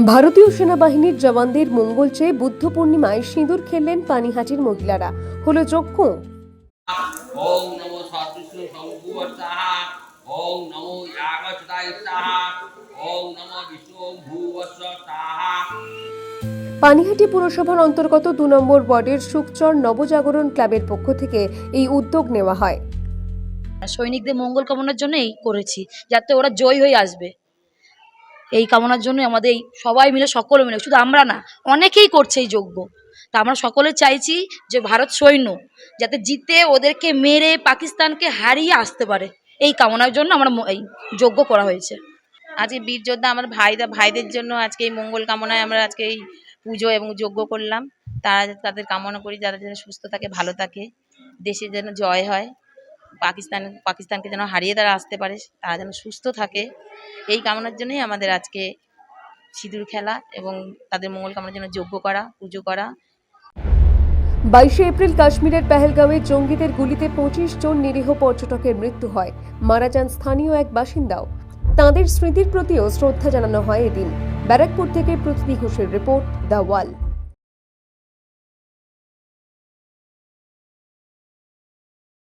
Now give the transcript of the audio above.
ভারতীয় সেনাবাহিনীর জওয়ানদের মঙ্গল চেয়ে বুদ্ধ পূর্ণিমায় সিঁদুর খেললেন পানিহাটির মহিলারা। হলো যজ্ঞ। পানিহাটি পুরসভার অন্তর্গত দু নম্বর ওয়ার্ডের সুকচর নবজাগরণ ক্লাবের পক্ষ থেকে এই উদ্যোগ নেওয়া হয়। সৈনিকদের মঙ্গল কামনার জন্য এই করেছি যাতে ওরা জয় হয়ে আসবে। এই কামনার জন্য আমাদের এই সবাই মিলে, সকলে মিলে, শুধু আমরা না, অনেকেই করছে এই যজ্ঞ। তা আমরা সকলে চাইছি যে ভারত সৈন্য যাতে জিতে, ওদেরকে মেরে, পাকিস্তানকে হারিয়ে আসতে পারে। এই কামনার জন্য আমরা এই যজ্ঞ করা হয়েছে। আজকে বীর যোদ্ধা আমার ভাইরা ভাইদের জন্য আজকে এই মঙ্গল কামনায় আমরা আজকে এই পুজো এবং যজ্ঞ করলাম। তারা তাদের কামনা করি, যারা যেন সুস্থ থাকে, ভালো থাকে, দেশে যেন জয় হয়। পাকিস্তান, পাকিস্তানকে যেন হারিয়ে তারা আসতে পারে, তারা যেন সুস্থ থাকে। এই কামনার জন্যই আমাদের আজকে সিঁদুর খেলা এবং তাদের মঙ্গল কামনার জন্য যজ্ঞ করা, পুজো করা। বাইশে এপ্রিল কাশ্মীরের পেহেলগাঁওয়ে জঙ্গিদের গুলিতে পঁচিশ জন নিরীহ পর্যটকের মৃত্যু হয়। মারা যান স্থানীয় এক বাসিন্দাও। তাঁদের স্মৃতির প্রতিও শ্রদ্ধা জানানো হয় এদিন। ব্যারাকপুর থেকে প্রতিনিধি ঘোষের রিপোর্ট, দ্য ওয়াল।